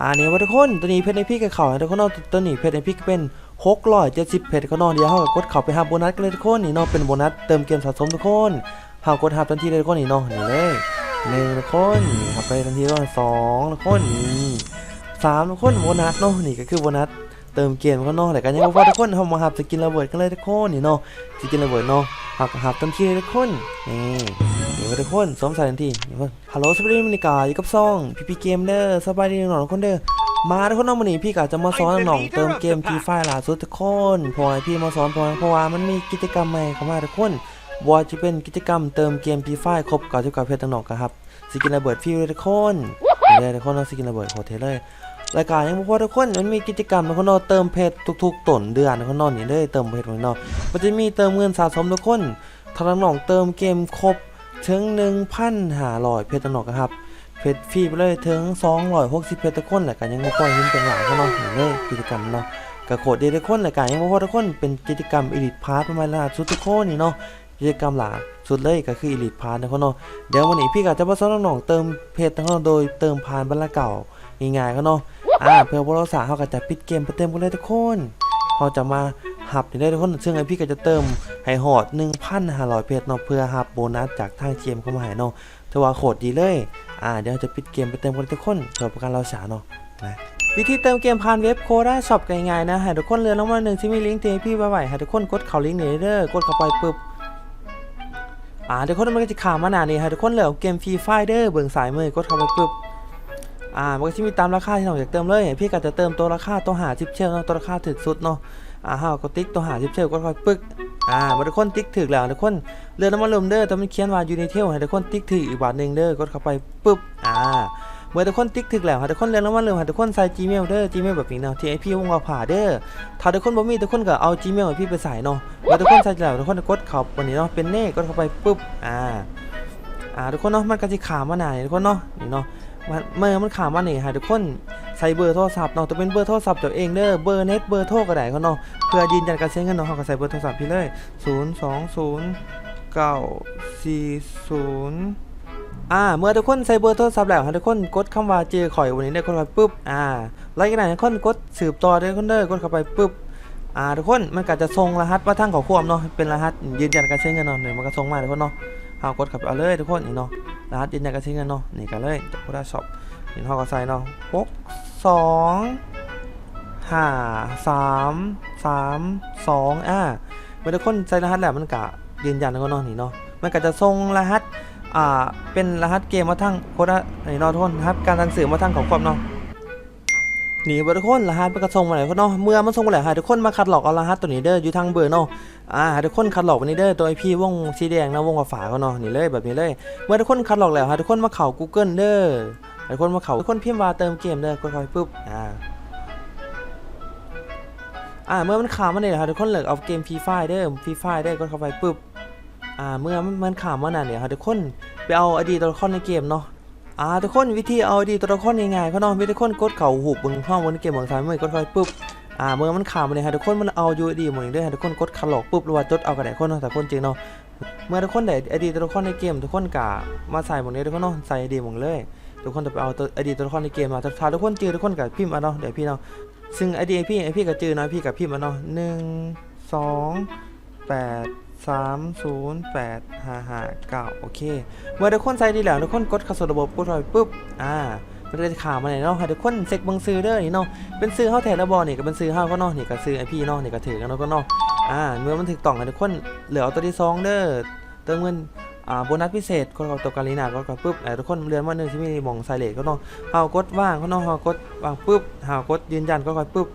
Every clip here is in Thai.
อ่านี่ว่าทุกคนตัวนี้เพชรในพี่กับเขาทุกคนเนาะตัวนี้เพชรในพี่ก็เป็นหกร้อยเจ็ดสิบเพชรเขาเนาะเดี๋ยวเขาก็กดเขาไปหาโบนัสกันเลยทุกคนนี่เนาะเป็นโบนัสเติมเกมสะสมทุกคนเขากดหาทันทีเลยทุกคนนี่เนาะนี่เลยหนึ่งทุกคนนี่ครับไปทันทีแล้วสองทุกคนนี่สามทุกคนโบนัสเนาะนี่ก็คือโบนัสเติมเกมเขาเนาะแต่กันยังบ่พอทุกคนเขามาหับสกินระเบิดกันเลยทุกคนนี่เนาะสกินระเบิดเนาะหับหับทันทีเลยทุกคนนี่ นี่ว่าทุกคนสวมใส่ทันทีนี่ว่าฮัลโหลสวัสดีมินิกาอยู่กับซ่องพีพีเกมเด้อสบายดีน้องๆทุกคนเด้อมาทุกคนเน้องวันนี้พี่กะจะมาสอนน้องๆเติมเกมพีไฟล่าสุดทุกคนเพราะว่าพี่มาสอนเพราะว่าเพราะว่ามันมีกิจกรรมใหม่เข้ามาทุกคนว่าจะเป็นกิจกรรมเติมเกมพีไฟครบเก่าจุกับเพชรต่างๆกันครับสกินระเบิดฟรีเลยทุกคนเลยทุกคนเอาสกินระเบิดโหดเทเลยรายการยังบ่พอทุกคนมันมีกิจกรรมทุกคนเนาะเติมเพชรทุกๆต้นเดือนทุกคนเนาะนี่เลยเติมเพชรของเนาะมันจะมีเติมเงินสะสมทุกคนถ้าน้องๆเติมเกมครบ ถึง1,500เพชรต่างๆกันครับเพชรฟรีไปเลยถึง260เพชรทุกคนแหละกันยังบ่พอยินเป็นหลายเขาเนาะนี่เลยกิจกรรมเนาะกระโคดเดทุกคนแหละกันยังบ่พอทุกคนเป็นกิจกรรมอีลิทพาร์ทประมาณล่าสุดทุกคนนี่เนาะกิจกรรมหลักสุดเลยก็คืออีลิทพาร์ทนะเขาเนาะเดี๋ยววันนี้พี่ก็จะมาสอนน้องๆเติมเพชรทั้งเนาะโดยเติมผ่านบรรลักเก่าง่ายๆเขาเนาะอ่าเพื่อบ่รักษาเขาก็จะปิดเกมไปเต็มกันเลยทุกคนเขาจะมา หับนี่ได้ทุกคนซึ่งไอพี่ก็จะเติมให้หอด 1,500 เพชรเนาะเพื่อหับโบนัสจากทางเกมเข้ามาให้เนาะถือว่าโคตรดีเลย อ่าเดี๋ยวจะปิดเกมไปเต็มกันทุกคนเพื่อประกันเราสาเนาะนะวิธีเติมเกมผ่านเว็บโคด้าช็อปง่ายๆนะให้ทุกคนเลือนลงมาหนึ่งที่มีลิงก์เตพี่ไว้ไว้ให้ทุกคนกดเข้าลิงก์นี้เด้อกดเข้าไปปุ๊บอ่าทุกคนมันก็จะข่าวมาหนานี่ให้ทุกคนเลือเกมฟรีไฟเด้อเบิ่งสายมือกดเข้าไปปุ๊บอ่ามันก็จะมีตามราคาที่เราอยากเติมเลย พี่ก็จะเติมตัวราคาตัวหาชิปเชลเนาะตัวราคาถึกสุดเนาะ อ่าเฮาก็ติ๊กตัวหาชิปเชลกดเข้าไปปึ๊กอ่ามาทุกคนติ๊กถึกแล้วทุกคนเรือน้ำมันลมเด้อแต่มันเขียนว่าอยู่ในเทลให้ทุกคนติ๊กถึกอีกบาทหนึ่งเด้อกดเข้าไปปุ๊บอ่าเมื่อทุกคนติ๊กถึกแล้วห้ทุกคนเรียนน้ำมันลมให้ทุกคนใส่ Gmail เด้อ Gmail แบบนี้เนาะที่ไอพี่วงเราผ่าเด้อถ้าทุกคนบ่มีทุกคนก็เอา Gmail ให้พี่ไปใส่เนาะเมื่อทุกคนใส่แล้วทุกคนกดเข้าวันนี้เนาะเป็นเน่กดเข้าไปปุ๊บอ่าอ่าทุกคนเนาะมันก็สิขามาหน่าทุกคนเนาะนี่เนาะมันเมื่อมันขามมานี่ให้ทุกคน ใส่เบอร์โทรศัพท์เนาะจะเป็นเบอร์โทรศัพท์ตัวเองเด้อเบอร์เน็ตเบอร์โทรก็ได้เขาเนาะเพื่อยืนยันการใช้เงินเนาะเขาก็ใส่เบอร์โทรศัพท์พี่เลย 020เก้าสี่ศูนย์อ่าเมื่อทุกคนใส่เบอร์โทรศัพท์แล้วทุกคนกดคำว่าเจอข่อยวันนี้ได้กดไปปุ๊บอ่าไล่กันไหนทุกคนกดสืบต่อได้คนเด้อกดเข้าไปปุ๊บอ่าทุกคนมันก็จะส่งรหัสมาทางขอควบเนาะเป็นรหัสยืนยันการใช้เงินเนาะเดี๋ยมันก็ส่งมาทุกคนเนาะเอากดเข้าไปเอาเลยทุกคนนี่เนาะรหัสยืนยันการใช้เงินเนาะนี่กันเลยจากโคด้าช็อปนี่เขาก็ใส่เนาะหก สองห้าสามสามสองอ่าเมื่อคนใส่รหัสแล้วมันก็ยืนยันแล้วก็นาะนี่เนาะมันก็จะส่งรหัสอ่าเป็นรหัสเกมมาทั้งโคดะนี่เนาะทุกคนรหัสการตั้งสื่อมาทั้งของความเนาะนี่เบอร์ทุกคนรหัสมันก็ส่งมาแล้วเนาะเมื่อมันส่งมาแล้วให้ทุกคนมาคัดหลอกเอารหัสตัวนี้เด้ออยู่ทางเบอร์เนาะอ่าห้ทุกคนคัดหลอกวันนี้เด้อตัวไอพี่วงสีแดงนะวงฝาเขาเนาะนี่เลยแบบนี้เลยเมื่อทุกคนคัดหลอกแล้วห้ทุกคนมาเข่า Google เด้อ ให้ทุกคนมาเขาทุกคนพิมพ์ว่าเติมเกมเด้อกดเข้าไปปุ๊บอ่าอ่าเมื่อมันขาวมาเนี่ยครับทุกคนเลิกเอาเกมฟรีไฟเด้อฟรีไฟได้อกดเข้าไปปุ๊บอ่าเมื่อมันขาวมาน่ะเนี่ยครับทุกคนไปเอาอดีตตัวละครในเกมเนาะอ่าทุกคนวิธีเอาอดีตตัวละครง่ายๆเขาเนาะวิธีทุกคนกดเข่าหูบบนห้องบนเกมบนซ้ายมือกดเข้าไปปุ๊บอ่าเมื่อมันข่าวมาเนี่ยครับทุกคนมันเอาอยู่ดีหมดเลยเด้อครับทุกคนกดคัดหลอกปุ๊บรือว่าจดเอากระดาษคนเนาะแต่คนจริงเนาะเมื่อทุกคนได้อดีตตัวละครในเกม ทุกคนกะมาใส่หมดเลยทุกคนเนาะใส่อดีตหมดเลย ทุกคนจะไปเอาตัวอดีตตัวละครในเกมมาถ้าทุกคนเจอทุกคนกับพิมพ์มาเนาะเดี๋ยวพี่เนาะซึ่งไอเดียพี่ไอพี่กับจือนะพี่กับพี่มันเนาะหนึ่งสองแปดสามศูนย์แปดห้าห้าเก้าโอเค เมื่อทุกคนใส่ดีแล้วทุกคนกดเข้าสู่ระบบกดเข้าไปปุ๊บอ่ามันจะข่าวมาเลยเนาะให้ทุกคนเซ็กบังซื้อเด้อนี่เนาะเป็นซื้อเฮาแทนแล้วบอนี่ก็เป็นซื้อเฮาก็เนาะนี่ก็ซื้อไอพี่เนาะนี่ก็ถือกันเนาะก็เนาะอ่าเมื่อมันถึกต่องทุกคนเหลือเอาตัวที่สองเด้อเติมเงิน โบนัสพิเศษกดเข้าตัวกาลีนาก็กดปุ๊บไอ้ทุกคนเรียนว่าหนึ่งที่มีหมองไซเลตก็เนาะเฮากดว่างก็เนาะเฮากดว่างปุ๊บเฮากดยืนยันก็กดปุ๊บ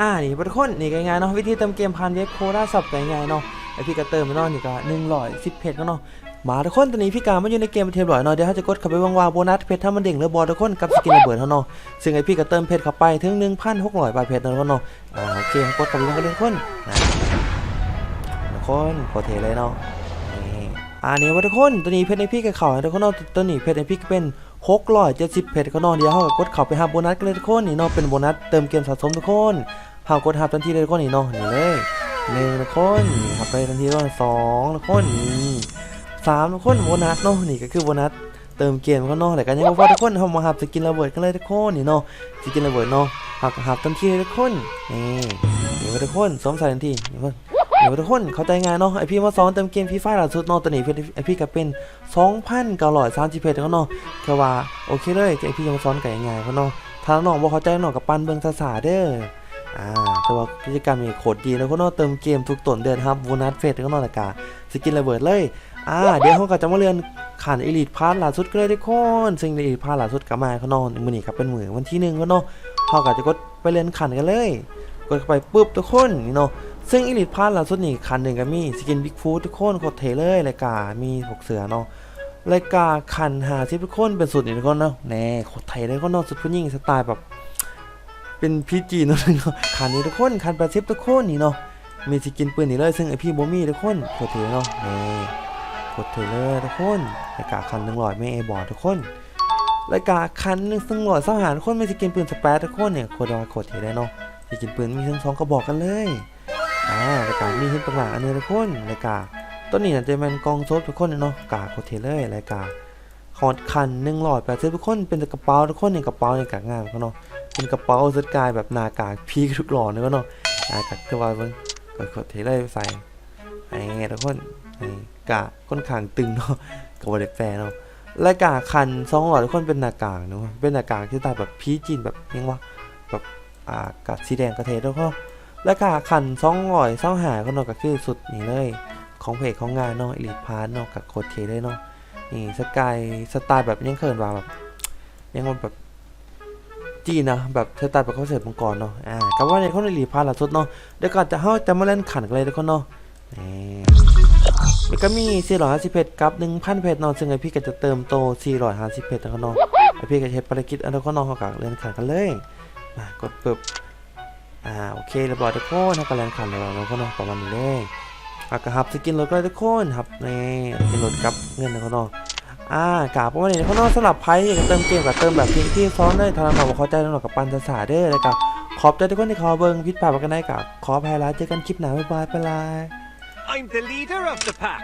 อ่านี่ทุกคนนี่ก็ง่ายๆเนาะวิธีเติมเกมผ่านเว็บโคด้าสับก็ง่ายๆเนาะไอพี่ก็เติมไปเนาะนี่ก็หนึ่งร้อยสิบเพชรก็เนาะมาทุกคนตอนนี้พี่กามาอยู่ในเกมเทมร้อยเนาะเดี๋ยวเขาจะกดเข้าไปวางวาโบนัสเพชรถ้ามันเด้งหรือบอลทุกคนกับสกินระเบิดเขาเนาะซึ่งไอพี่ก็เติมเพชรเข้าไปถึงหนึ่งพันหกร้อยบาทเพชรเนาะทุกคนเนาะอ่าโอเคกดเข้าไปวางกันเลยทุกคนนะทุกคนโคตรเทเลยเนาะ อ่านี่ว่าทุกคนตัวนี้เพชรในพี่กับเขาทุกคนเนาะตัวนี้เพชรในพี่ก็เป็นหกร้อยเจ็ดสิบเพชรเขาเนเดียวเขาก็กดเขาไปหาโบนัสกันเลยทุกคนนี่เนาะเป็นโบนัสเติมเกมสะสมทุกคนหากดหับทันทีเลยทุกคนนี่เนาะนี่เลยหนึ่งทุกคนนี่หับไปทันทีแล้วสองทุกคนนี่สามทุกคนโบนัสเนาะนี่ก็คือโบนัสเติมเกมก็นาะแล้วก็ยังบ่พอทุกคนเฮามาหับสกินระเบิดกันเลยทุกคนนี่เนาะสกินระเบิดเนาะหักหับทันทีเลยทุกคนนี่นี่ว่ทุกคนสวมใส่ทันทีนี่เพิ่น นี่ว่าทุกคนเข้าใจง่ายเนาะไอพี่มาสอนเติมเกมฟรีไฟล่าสุดเนาะตัวนี้ไอพี่ก็เป็น2,930เพชรก็เนาะแค่ว่าโอเคเลยไอพี่จะมาสอนกันง่ายๆก็เนาะถ้าน้องบ่เข้าใจน้องก็ปั้นเบิ่งซาๆเด้ออ่าแต่ว่ากิจกรรมนี้โคตรดีนะก็นอเติมเกมทุกต้นเดือนครับวูนัสเฟสก็นอละกาสกินระเบิดเลยอ่าเดี๋ยวเขาก็จะมาเรียนขันอีลิทพาร์ทล่าสุดก็เลยทุกคนซึ่งอีลิทพาร์ทล่าสุดก็มาเขานอนมือนี้ครับเป็นมือวันที่หนึ่งก็เนาะเขาก็จะกดไปเรียนขันกันเลย กดเข้าไปปุ๊บทุกคนนี่เนาะ ซึ่งอีลิทพาร์ทล่าสุดนี่ขันหนึ่งก็มีสกินบิ๊กฟูดทุกคนโคตรเทเลยรายการมีหกเสือเนาะรายการขันหาซิทุกคนเป็นสุดนี่ทุกคนเนาะแน่โคตรเทเลยก็นาะสุดผู้หญิงสไตล์แบบเป็นพีจีเนาะเนาะคันนี้ทุกคนคันประชิปทุกคนนี่เนาะมีสกินปืนนี่เลยซึ่งไอพี่โบมี่ทุกคนกดถือเนาะแนี่กดถือเลยทุกคนรายการคันหนึ่งร้อยไม่เอบอร์ทุกคนรายการคันหนึ่งซึ่งร้อยสหารทุกคนมีสกินปืนสเปซทุกคนเนี่ยโคตรว่ากดถือได้เนาะสกินปืนมีทั้งสองกระบอกกันเลย อ่ารายการมีขึ้นต่างๆอันนี้ทุกคนรายการต้นนี้น่าจะเป็นกองโซดทุกคนเนาะกากดถือเลยรายการคอร์ดคันหนึ่งร้อยแปดสิบทุกคนเป็นกระเป๋าทุกคนเนี่ยกระเป๋าเนี่ยกางงามเขาเนาะเป็นกระเป๋าสุดกายแบบนากากพีทุกหล่อเนื้อเนาะหนากากตัวเบิ่งกดกดเทเลยใส่ไอ้ทุกคนนี่กะค่อนข้างตึงเนาะกับบริแฟร์เนาะและกาคันสองหลอดทุกคนเป็นหน้ากากเนาะเป็นหน้ากากที่ตายแบบพีจีนแบบยังวะแบบอ่ากาสีแดงกระเทยแล้วก็ และกาคันสองหอดเศร้าหาก็นาะก็คือสุดนี่เลย ของเพจของงานนาะอลิทพาร์เนาะกับโคดเทเลยเนาะนี่สกายสไตล์แบบยังเขินว่าแบบยังว่าแบบจีนนะแบบสไตล์แบบเขาเสิร์ฟมังกรเนาะอ่ากับว่าในเขาในรีพาร์ล่าสุดเนาะเดี๋ยวก่อนจะเข้าจะมาเล่นขันกันเลยทุกคนเนาะนี่แล้วก็มี450เพชรกับ 1,000เพชรเนาะซึ่งไอพี่ก็จะเติมโต 450เพชรทุกคนเนาะไอพี่ก็จะเฮ็ดภารกิจอันทุกคนเนาะเขาก็เล่นขันกันเลยมากดปึ๊บ อ่าโอเคเรียบร้อยทุกคนเขาก็เล่นขันเลยทุกคนเนาะประมาณนี้เลยอะก็หับสกินรถก็ได้ทุกคนครับนี่สกินรถกับเงินทุกคนเนาะอ่ากาบว่าเนี่ยเขานอกสลับไพ่อยากจะเติมเกมกับเติมแบบที่ที่ซ้อนได้ทางเราบอกเขาใจแล้วหนกับปันภาษาเด้อเลยกับขอบใจทุกคนที่เขาเบิ้งพิษป่ากันได้กับขออภัยแล้วเจอกันคลิปหน้าบ๊ายบายไปเลย I'm the leader of the pack.